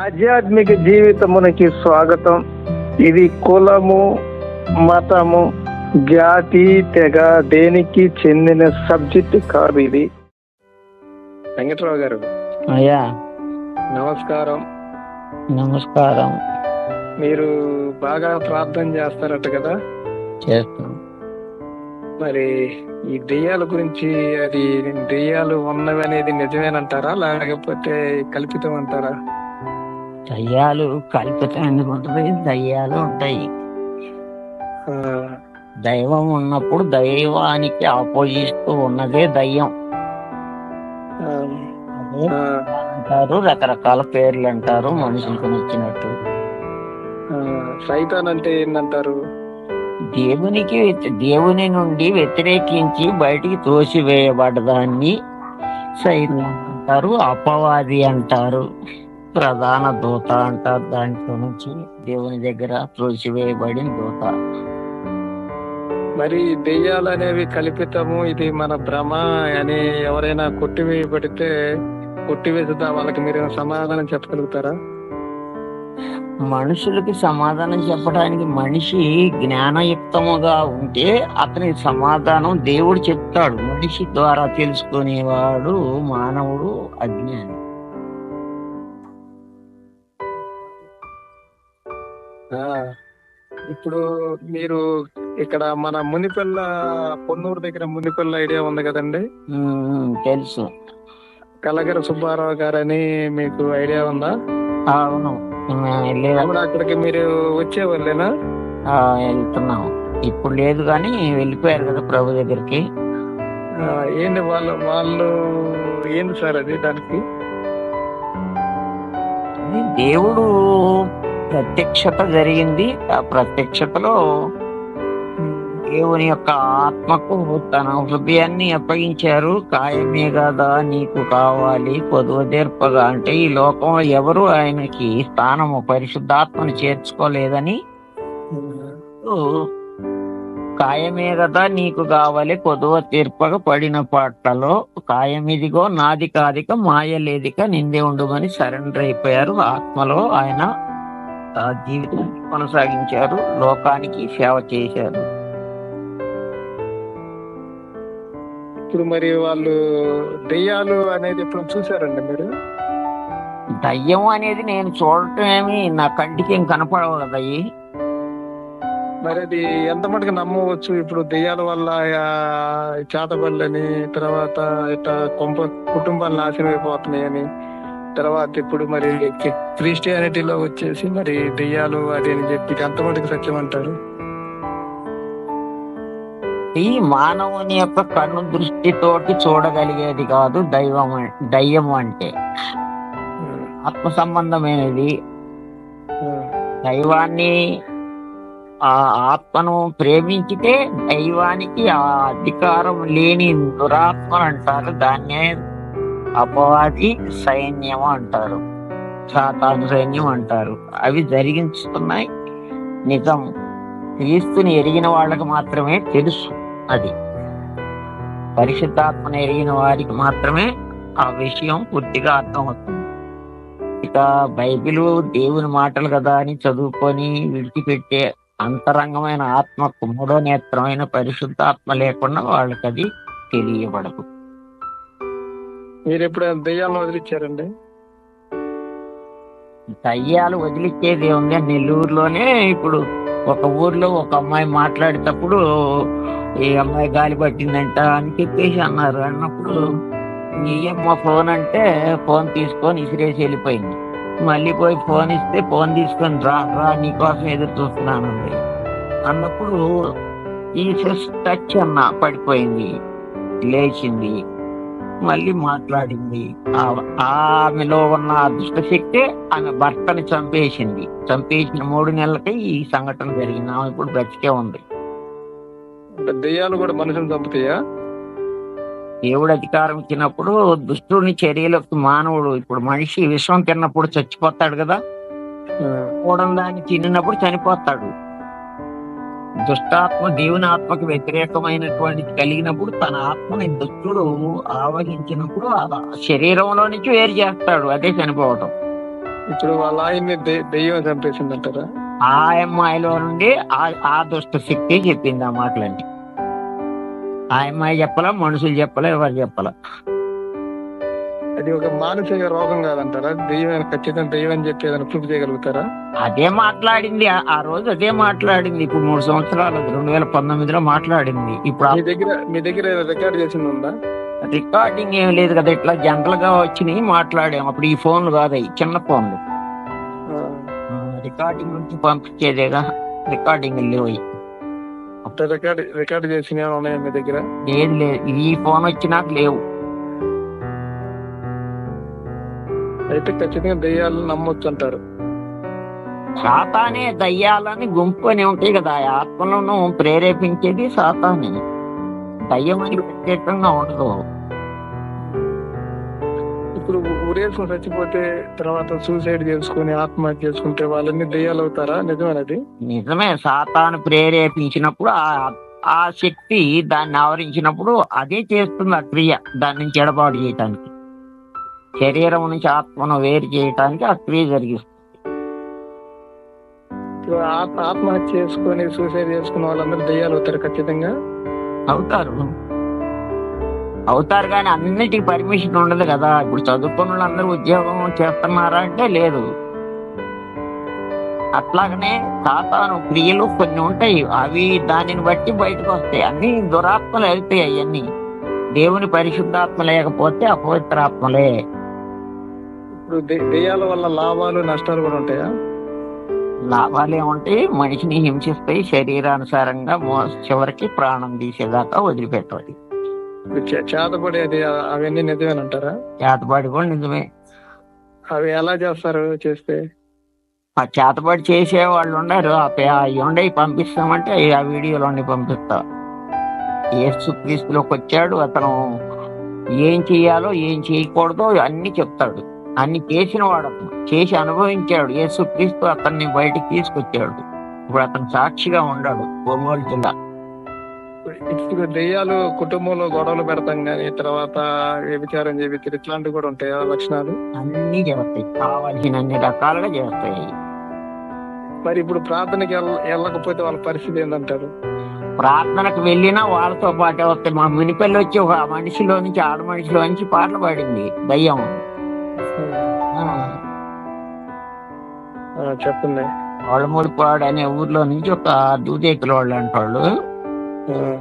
ఆధ్యాత్మిక జీవితమునకి స్వాగతం. ఇది కులము మతము జాతి తెగ దేనికి చెందిన సబ్జెక్ట్ కాదు ఇది. వెంకట్రావు గారు అయ్యా. నమస్కారం. నమస్కారం. మీరు బాగా ప్రార్థన చేస్తారట కదా? చేస్తాం. మరి ఈ దెయ్యాల గురించి అది దెయ్యాలు ఉన్నవి అనేది నిజమేనంటారా? లేకపోతే కల్పితం అంటారా దయ్యాలు కల్పితం ఎందుకు ఉంటుంది దయ్యాలు ఉంటాయి. దైవం ఉన్నప్పుడు దైవానికి ఆపోజిట్ ఉన్నదే దయ్యం. అంటారు రకరకాల పేర్లు అంటారు మనుషులకు నచ్చినట్టు. సైతాన్ అంటే ఏంటంటారు దేవునికి దేవుని నుండి వ్యతిరేకించి బయటికి తోసివేయబడ్డదాన్ని సైతం అంటారు అపవాది అంటారు. ప్రధాన దూత అంటారు దాంట్లో నుంచి. దేవుని దగ్గర త్రోసివేయబడిన దూత. మరి దెయ్యాలు అనేవి కల్పితము ఇది మన భ్రమ అని ఎవరైనా కొట్టివేయబడితే కొట్టివేసుదా వాళ్ళకి మీరు సమాధానం చెప్పగలుగుతారా? మనుషులకి సమాధానం చెప్పడానికి మనిషి జ్ఞానయుక్తముగా ఉంటే అతని సమాధానం దేవుడు చెప్తాడు. మనిషి ద్వారా తెలుసుకునేవాడు మానవుడు అజ్ఞాని. ఇప్పుడు మీరు ఇక్కడ మన మునిపల్ల పొన్నూరు దగ్గర మునిపల్ల ఐడియా ఉంది కదండి? తెలుసు. కలగర సుబ్బారావు గారని మీకు ఐడియా ఉందా? అవును. అక్కడికి మీరు వచ్చేవాళ్ళేనా? వెళ్తున్నాం ఇప్పుడు లేదు కానీ వెళ్ళిపోయారు కదా ప్రభు దగ్గరికి. ఏంటి వాళ్ళు వాళ్ళు ఏంటి సార్ అది దానికి? దేవుడు ప్రత్యక్షత జరిగింది. ఆ ప్రత్యక్షతలో దేవుని యొక్క ఆత్మకు తన హృదయాన్ని అప్పగించారు. కాయమే కదా నీకు కావాలి పొదువదేర్పగా అంటే ఈ లోకంలో ఎవరు ఆయనకి స్థానము పరిశుద్ధాత్మను చేర్చుకోలేదని? కాయమే కదా నీకు కావాలి కొదువ తీర్పగా పడిన పాటలో కాయమిదిగో నాది కాదిక మాయలేదిక నిందే ఉండుమని సరెండర్ అయిపోయారు ఆత్మలో ఆయన జీవితం కొనసాగించారు లోకానికి సేవ చేశారు. ఇప్పుడు మరి వాళ్ళు దెయ్యాలు అనేది ఎప్పుడు చూసారండి మీరు? దయ్యం అనేది నేను చూడటం ఏమి నా కంటికి ఏం కనపడవు కదా మరి అది ఎంత మటుకు నమ్మవచ్చు? ఇప్పుడు దెయ్యాల వల్ల ఆ, చేతబడులని తర్వాత ఇట్లా కొంప కుటుంబాలు నాశనం అయిపోతున్నాయని. తర్వాత ఇప్పుడు మరి క్రిస్టియానిటీలో వచ్చేసి మరి దెయ్యాలు అది అని చెప్పి మటుకు సత్యం అంటారు. ఈ మానవుని యొక్క కన్ను దృష్టితోటి చూడగలిగేది కాదు దైవం దయ్యం అంటే. ఆత్మ సంబంధమైనది. దైవాన్ని ఆ ఆత్మను ప్రేమించితే దైవానికి ఆ అధికారం లేని దురాత్మలు అంటారు. దాన్నే అపవాది సైన్యం అంటారు. సాతాను సైన్యం అంటారు. అవి జరిగించుతున్నాయి. నిజం. క్రీస్తుని ఎరిగిన వాళ్ళకి మాత్రమే తెలుసు అది. పరిశుద్ధాత్మను ఎరిగిన వారికి మాత్రమే ఆ విషయం పూర్తిగా అర్థమవుతుంది. ఇక బైబిల్ దేవుని మాటలు కదా అని చదువుకొని విడిచిపెట్టే అంతరంగమైన ఆత్మకు మూడో నేత్రమైన పరిశుద్ధాత్మ లేకుండా వాళ్ళకి అది తెలియబడదు. మీరు ఎప్పుడు దెయ్యాలను వదిలిచ్చారండి? దయ్యాలు వదిలిచ్చేది ఉంది నెల్లూరులోనే ఇప్పుడు ఒక ఊర్లో ఒక అమ్మాయి మాట్లాడేటప్పుడు ఈ అమ్మాయి గాలి పట్టిందంట అని చెప్పేసి అన్నారు. అన్నప్పుడు ఈ అమ్మ ఫోన్ అంటే ఫోన్ తీసుకొని ఇసిరేసి వెళ్ళిపోయింది. మళ్ళీ పోయి ఫోన్ ఇస్తే ఫోన్ తీసుకొని రా రా నీకోసం ఎదురు చూస్తున్నాను అన్నప్పుడు ఈ టచ్ అన్న పడిపోయింది లేచింది. మళ్ళీ మాట్లాడింది. ఆ- ఆమెలో ఉన్న అదృష్ట శక్తి ఆమె భర్తని చంపేసింది. చంపేసిన మూడు నెలలకి ఈ సంఘటన జరిగింది. ఆమె ఇప్పుడు బ్రతికే ఉంది. దెయ్యాలు కూడా మనుషులు చంపుతాయా? దేవుడు అధికారం ఇచ్చినప్పుడు దుష్టుని చర్యలకు మానవుడు ఇప్పుడు మనిషి విషం తిన్నప్పుడు చచ్చిపోతాడు కదా? కూడం దాన్ని తిన్నప్పుడు చనిపోతాడు. దుష్టాత్మ దేవుని ఆత్మకి వ్యతిరేకమైనటువంటి కలిగినప్పుడు తన ఆత్మని దుష్టుడు ఆవహించినప్పుడు ఆ శరీరంలో నుంచి వేరు చేస్తాడు అదే చనిపోవటం. ఇప్పుడు వాళ్ళ ఆయన్ని దెయ్యం చంపేసింది అంటారా ఆ అమ్మాయిలో నుండి ఆ- ఆ దుష్ట శక్తి చెప్పింది ఆ మాటలన్నీ. ఆ అమ్మాయి చెప్పలా మనుషులు చెప్పలా ఎవరు చెప్పలా. అది ఒక మానసిక రోగం కాదంటారా? దెయ్యం ఖచ్చితంగా దెయ్యం అని చెప్పి ఏదైనా ప్రూఫ్ చేయగలుగుతారా? అదే మాట్లాడింది. ఆ- రోజు అదే మాట్లాడింది. ఇప్పుడు మూడు సంవత్సరాలు రెండు వేల పంతొమ్మిదిలో మాట్లాడింది. ఇప్పుడు మీ దగ్గర మీ దగ్గర రికార్డ్ చేసింది ఉందా? రికార్డింగ్ ఏం లేదు కదా ఇట్లా జనరల్గా వచ్చినాయి మాట్లాడాం అప్పుడు ఈ ఫోన్లు కాదు చిన్న ఫోన్లు. రికార్డింగ్ నుంచి పంపించేదేగా రికార్డింగ్ లేవు. రికార్డ్ రికార్డ్ చేసినవి ఉన్నాయా మీ దగ్గర? లేదు లేదు. ఈ ఫోన్ వచ్చినాక లేవు. అయితే ఖచ్చితంగా దెయ్యాలను నమ్మొచ్చు అంటారు. సాతానే దయ్యాలని గుంపు అని ఉంటాయి కదా ఆత్మలను ప్రేరేపించేది సాతానే. దయ్యం అని ప్రత్యేకంగా ఉండదు. ఇప్పుడు ఉరేసుకుని చచ్చిపోతే తర్వాత సూసైడ్ చేసుకుని ఆత్మహత్య చేసుకుంటే వాళ్ళని దెయ్యాలు అవుతారా? నిజమేనది నిజమే సాతాను ప్రేరేపించినప్పుడు ఆ ఆ శక్తి దాన్ని ఆవరించినప్పుడు అదే చేస్తుంది ఆ క్రియ దాని నుంచి ఎడబాటు చేయటానికి. శరీరం నుంచి ఆత్మను వేరు చేయటానికి ఆ క్రియ జరిగిస్తుంది. ఆత్మహత్య చేసుకుని సూసైడ్ చేసుకున్న వాళ్ళందరూ దెయ్యాలు అవుతారు ఖచ్చితంగా? అవుతారు. అవుతారు కానీ అన్నిటికీ పర్మిషన్ ఉండదు కదా. ఇప్పుడు చదువుకున్న వాళ్ళందరూ ఉద్యోగం చేస్తున్నారా అంటే లేదు. అట్లాగనే సాతాను క్రియలు కొన్ని ఉంటాయి. అవి దానిని బట్టి బయటకు వస్తాయి. అన్ని దురాత్మలు వెళ్తాయి అవన్నీ దేవుని పరిశుద్ధాత్మ లేకపోతే అపవిత్రాత్మలే. ఇప్పుడు దెయ్యాల వల్ల లాభాలు నష్టాలు కూడా ఉంటాయా? లాభాలు ఏముంటాయి? మనిషిని హింసిస్తాయి శరీరానుసారంగా చివరికి ప్రాణం తీసేదాకా వదిలిపెట్టాలి ఇప్పుడు చే- చేతబడేది ఆ- అవన్నీ నిజమేనంటారా చేతబడి కూడా నిజమే. అవి ఎలా చేస్తారు చేస్తే? ఆ చేతబడి చేసే వాళ్ళు ఉండరు అవి ఉండయి పంపిస్తామంటే అవి ఆ వీడియోలు ఉండి పంపిస్తా. యేసు క్రీస్తులోకి వచ్చాడు. అతను ఏం చేయాలో ఏం చేయకూడదో అన్ని చెప్తాడు. అన్ని చేసిన వాడు చేసి అనుభవించాడు. యేసు క్రీస్తు అతన్ని బయటికి తీసుకొచ్చాడు. ఇప్పుడు అతను సాక్షిగా ఉన్నాడు ఒంగోలు జిల్లా. ఇప్పుడు దెయ్యాలు కుటుంబంలో గొడవలు పెడతాం కానీ తర్వాత వ్యభిచారం చేపించారు ఇట్లాంటివి కూడా ఉంటాయా లక్షణాలు? అన్ని చేస్తాయి. కావాల్సిన అన్ని రకాలుగా చేస్తాయి మరి ఇప్పుడు ప్రార్థనకి వెళ్ళ వెళ్ళకపోతే వాళ్ళ పరిస్థితి ఏంటంటారు ప్రార్థనకు వెళ్ళినా వాళ్ళతో పాటే వస్తాయి. మా మునిపెళ్ళి వచ్చి ఒక మనిషిలో నుంచి ఆడ మనిషిలో నుంచి పాటలు పాడింది. దయ్యం చెప్పండి వాళ్ళమూడిపాడు అనే ఊర్లో నుంచి ఒక దూదేకుల వాళ్ళు ఆ,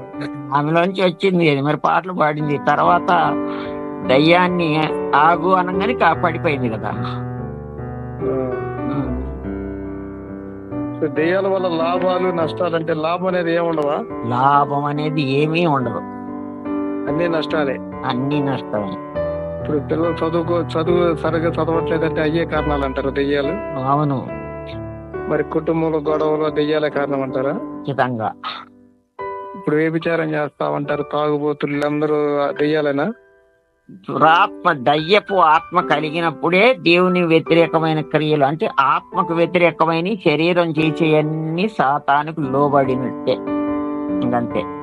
ఆమెలోంచి వచ్చింది అది. మరి పాటలు పాడింది. తర్వాత దయ్యాన్ని ఆగు అనగానే కా- పడిపోయింది కదా. దెయ్యాల వల్ల లాభాలు నష్టాలు అంటే లాభం అనేది ఏముండవా లాభం అనేది ఏమీ ఉండదు. అన్ని నష్టాలే. అన్ని నష్టమే ఇప్పుడు పిల్లలు చదువుకో చదువు సరిగ్గా చదవట్లేదంటే అయ్యే కారణాలు అంటారు దెయ్యాలు? అవును. మరి కుటుంబంలో గొడవలు దెయ్యాలే కారణం అంటారా? ఖచ్చితంగా. ఇప్పుడు వ్యభిచారం చేస్తామంటారు? తాగుబోతులు అందరూ దెయ్యాలేనా? దురాత్మ దయ్యపు ఆత్మ కలిగినప్పుడే దేవుని వ్యతిరేకమైన క్రియలు అంటే ఆత్మకు వ్యతిరేకమైన శరీరం చేసేయన్ని సాతానికి లోబడినట్టే. ఇంకంతే.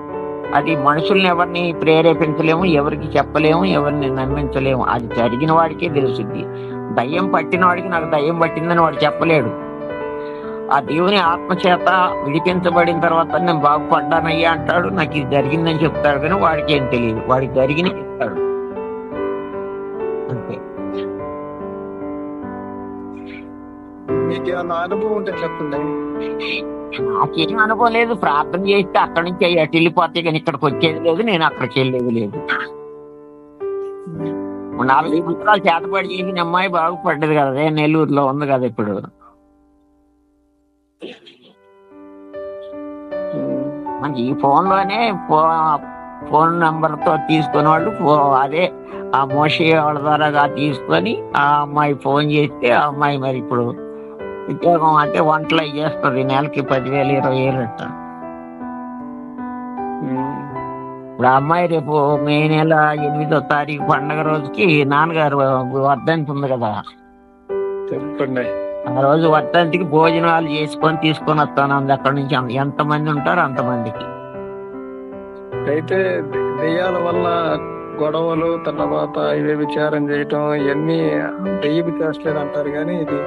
అది మనుషుల్ని ఎవరిని ప్రేరేపించలేము ఎవరికి చెప్పలేము ఎవరిని నమ్మించలేము. అది జరిగిన వాడికే తెలుసుద్ది. దయ్యం పట్టిన వాడికి నాకు దయ్యం పట్టిందని వాడు చెప్పలేడు. ఆ దేవుని ఆత్మచేత విడిపించబడిన తర్వాత నేను బాగుపడ్డానయ్యా అంటాడు. నాకు ఇది జరిగిందని చెప్తాడు కానీ వాడికి ఏం తెలియదు. వాడికి జరిగిన చెప్తాడు. అంతే. మీకు ఏమన్నా అనుభవం ఉంటే చెప్పండి. నాకేం అనుభవం లేదు ప్రార్థన చేస్తే అక్కడి నుంచి అటు వెళ్ళిపోతే కానీ ఇక్కడికి వచ్చేది లేదు నేను అక్కడికి వెళ్ళేది లేదు. నాలుగు సంవత్సరాలు చేతపడి చేసిన అమ్మాయి బాగుపడ్డది కదా అదే నెల్లూరులో ఉంది కదా ఇప్పుడు. మనకి ఈ ఫోన్లోనే ఫో- ఫోన్ నంబర్తో తో వాళ్ళు అదే ఆ మోషి వాళ్ళ ద్వారా తీసుకొని ఆ అమ్మాయి ఫోన్ చేస్తే ఆ అమ్మాయి మరి ఇప్పుడు ఉద్యోగం అంటే వంటలు అవి చేస్తుంది. నెలకి పదివేలు ఇరవై వేలు అంట ఇప్పుడు అమ్మాయి రేపు మే నెల ఎనిమిదో తారీఖు పండగ రోజుకి నాన్నగారు వర్ధంతి ఉంది కదా. చెప్పండి ఆ రోజు వర్ధంతికి భోజనాలు చేసుకొని తీసుకొని వస్తాను అంది. అక్కడ నుంచి ఎంత మంది ఉంటారు అంతమందికి. అయితే దెయ్యాల వల్ల గొడవలు తర్వాత ఇవే విచారం చేయటం ఇవన్నీ దెయ్యపు చేస్తలేదు అంటారు కానీ ఇది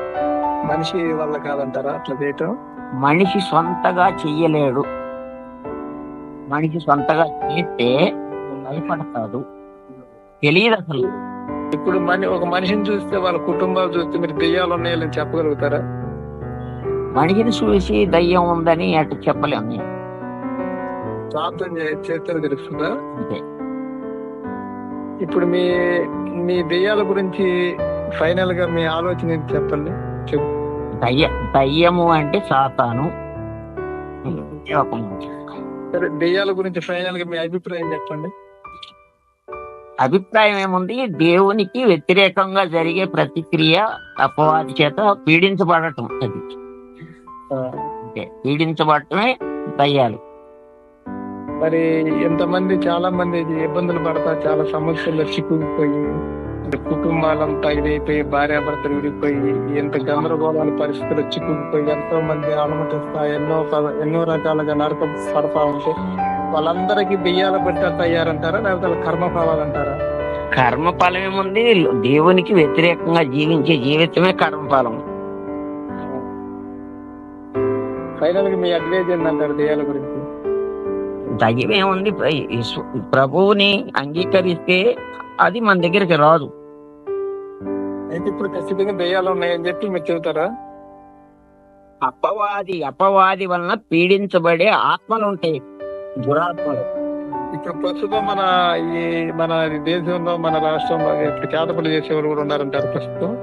మనిషి వల్ల కాదంటారా అట్లా చేయటం? మనిషి సొంతగా చెయ్యలేడు. మనిషి సొంతగా చేస్తే భయపడతాడు తెలియదు అసలు. ఇప్పుడు మన ఒక మనిషిని చూస్తే వాళ్ళ కుటుంబాలు చూస్తే మీరు దెయ్యాలు ఉన్నాయని చెప్పగలుగుతారా? మనిషిని చూసి దయ్యం ఉందని అటు చెప్పలేము. ప్రార్థన చే- చేస్తే తెలుస్తుందా అంతే. ఇప్పుడు మీ మీ దెయ్యాల గురించి ఫైనల్గా మీ ఆలోచన చెప్పండి? చెప్పు దయ్య దయ్యము అంటే సాతాను. సరే దెయ్యాల గురించి ఫైనల్గా మీ అభిప్రాయం చెప్పండి. అభిప్రాయం ఏముంది? దేవునికి వ్యతిరేకంగా జరిగే ప్రతిక్రియ అపవాది చేత పీడించబడటం అది. పీడించబడటమే దయ్యాలు. మరి ఎంతమంది చాలా మంది ఇబ్బందులు పడతా చాలా సమస్యల్లో చిక్కుకుపోయి కుటుంబాలంతా ఇదైపోయి భార్యాభర్తలు విడిపోయి ఎంత గందరగోళాల పరిస్థితుల్లో చిక్కుకుపోయి ఎంతో మంది అలమటిస్తా ఎన్నో ఎన్నో రకాలుగా నరకం పడతా ఉంటే వాళ్ళందరికీ దెయ్యాల బిడ్డ అయ్యారంటారా లేకపోతే వాళ్ళ కర్మఫలాలు అంటారా కర్మఫలం ఏముంది? దేవునికి వ్యతిరేకంగా జీవించే జీవితమే కర్మఫలం. ఫైనల్గా మీ అడ్వైజ్ ఏంటంటారు దెయ్యాల గురించి? దయ్యం ఏముంది? ప్రభువుని అంగీకరిస్తే అది మన దగ్గరికి రాదు. అయితే ఇప్పుడు ఖచ్చితంగా దెయ్యాలు ఉన్నాయని చెప్పి మీరు చెబుతారా? అపవాది అపవాది వలన పీడించబడే ఆత్మలు ఉంటాయి దురాత్మలు. ఇప్పుడు ప్రస్తుతం మన ఈ మన దేశంలో మన రాష్ట్రంలో ఇప్పుడు చేతపల్లి చేసేవాళ్ళు కూడా ఉన్నారంటారు ప్రస్తుతం.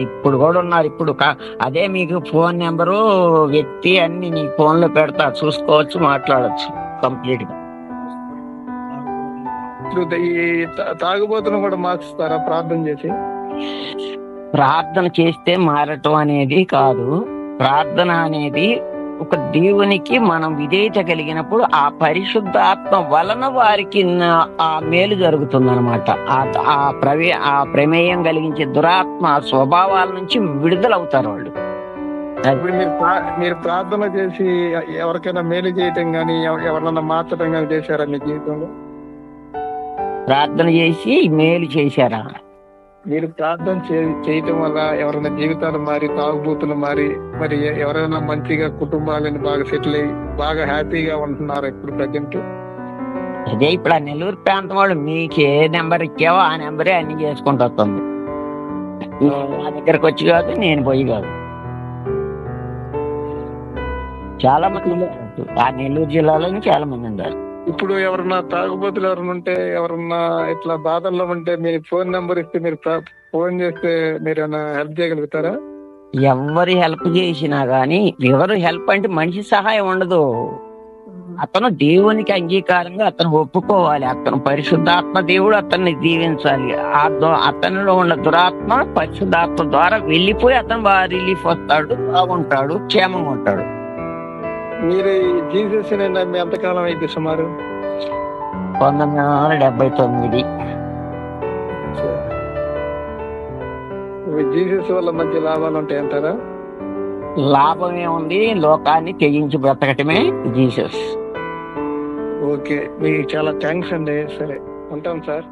ఇప్పుడు కూడా ఉన్నారు. ఇప్పుడు అదే మీకు ఫోన్ నెంబరు వ్యక్తి అన్ని నీ ఫోన్లో పెడతా. చూసుకోవచ్చు మాట్లాడొచ్చు కంప్లీట్గా ఇప్పుడు ఈ తా- తాగుబోతును కూడా మార్చుతారా ప్రార్థన చేసి? ప్రార్థన చేస్తే మారటం అనేది కాదు. ప్రార్థన అనేది ఒక దేవునికి మనం విధేయత కలిగినప్పుడు ఆ పరిశుద్ధ ఆత్మ వలన వారికి ఆ మేలు జరుగుతుంది అనమాట ఆ ప్రవే ఆ ప్రమేయం కలిగించే దురాత్మ స్వభావాల నుంచి విడుదలవుతారు వాళ్ళు. ఇప్పుడు మీరు మీరు ప్రార్థన చేసి ఎవరికైనా మేలు చేయటం కానీ ఎవరినైనా మార్చడం కానీ చేశారా మీ జీవితంలో? ప్రార్థన చేసి మేలు చేశారా? మీరు ప్రార్థన చేయటం వల్ల ఎవరైనా జీవితాలు మారి తాగుబోతులు మారి మరి ఎవరైనా మంచిగా కుటుంబాలను బాగా సెటిల్ అయ్యి బాగా హ్యాపీగా ఉంటున్నారు ఇప్పుడు ప్రజెంట్? అదే ఇప్పుడు ఆ నెల్లూరు ప్రాంతం వాళ్ళు మీకు ఏ నెంబర్ ఇచ్చావో ఆ నెంబరే అన్ని చేసుకుంటూ వస్తుంది. నా దగ్గరకు వచ్చి కాదు నేను పోయి కాదు. చాలా మంది. ఆ నెల్లూరు జిల్లాలోని చాలా మంది ఉన్నారు. ఇప్పుడు ఎవరన్నా తాగుబోతులు ఎవరైనా ఉంటే ఎవరన్నా ఇట్లా బాధల్లో ఉంటే మీ ఫోన్ నెంబర్ ఇస్తే మీరు ఫోన్ చేస్తే మీరు ఏమైనా హెల్ప్ చేయగలుగుతారా? ఎవరు హెల్ప్ చేసినా గాని ఎవరు హెల్ప్ అంటే మనిషి సహాయం ఉండదు. అతను దేవునికి అంగీకారంగా అతను ఒప్పుకోవాలి. అతను పరిశుద్ధాత్మ దేవుడు అతన్ని దీవించాలి. ఆ అతనిలో ఉన్న దురాత్మ పరిశుద్ధాత్మ ద్వారా వెళ్ళిపోయి అతను బాగా రిలీఫ్ వస్తాడు బాగుంటాడు క్షేమంగా ఉంటాడు. మీరు జీసస్ నమ్మి ఎంతకాలం అయింది సుమారు? పంతొమ్మిది వందల డెబ్బై తొమ్మిది. జీసస్ వల్ల మంచి లాభాలు ఉంటాయి అంటారా? లాభం ఏముంది లోకాన్ని తెగించి బ్రతకటమే జీసస్. ఓకే మీకు చాలా థ్యాంక్స్ అండి. సరే ఉంటాం సార్.